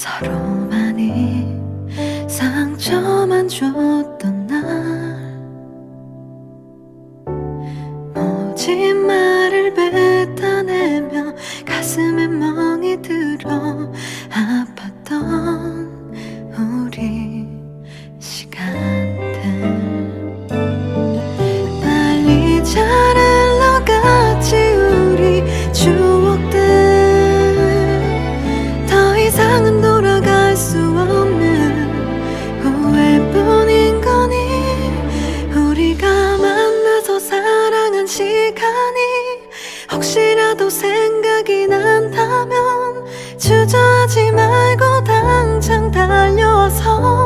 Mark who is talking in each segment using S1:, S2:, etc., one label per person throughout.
S1: 서로만이 상처만 줬던 날. 오지마 생각이 난다면 주저하지 말고 당장 달려와서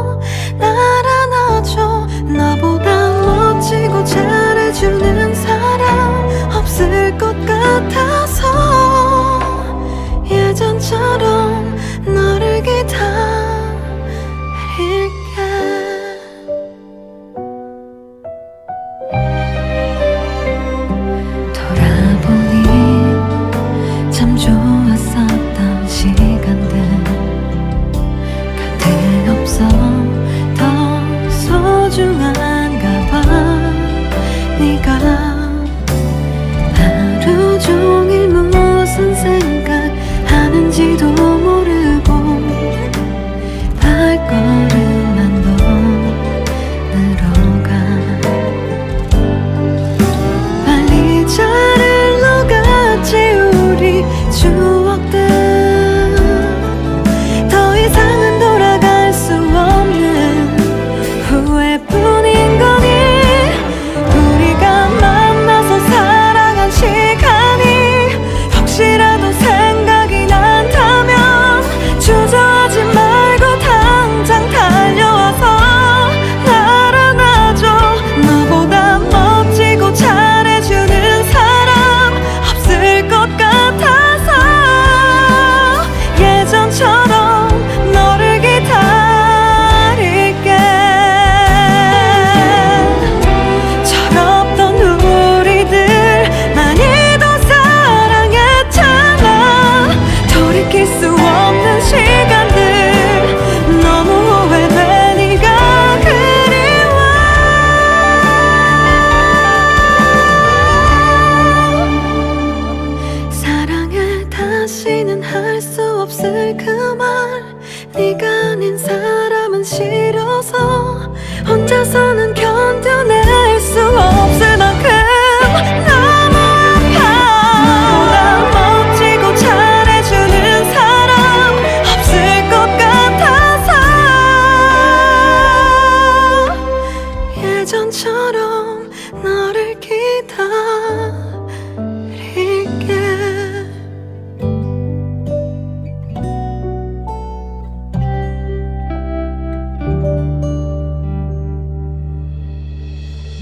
S1: 네가 아닌 사람은 싫어서 혼자서는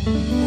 S1: Mm-hmm.